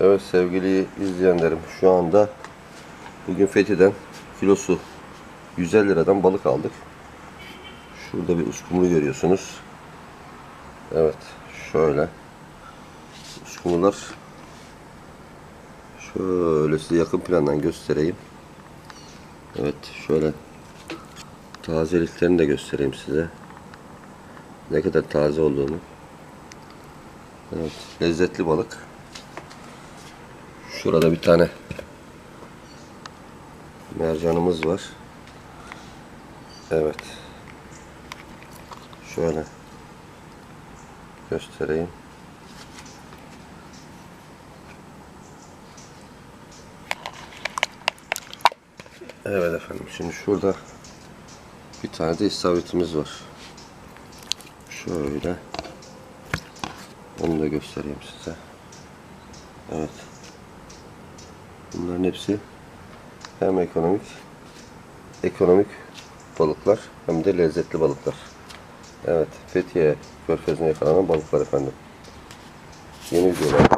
Evet sevgili izleyenlerim şu anda bugün Fethi'den kilosu 150 liradan balık aldık. Şurada bir uskumru görüyorsunuz. Evet şöyle uskumrular şöyle size yakın plandan göstereyim. Evet şöyle tazeliklerini de göstereyim size. Ne kadar taze olduğunu. Evet lezzetli balık. Şurada bir tane mercanımız var. Evet. Şöyle göstereyim. Evet efendim. Şimdi şurada bir tane de istavritimiz var. Şöyle. Onu da göstereyim size. Evet. Bunların hepsi hem ekonomik ekonomik balıklar hem de lezzetli balıklar. Evet, Fethiye Körfezi'ne yakalanan balıklar efendim. Yeni videolar.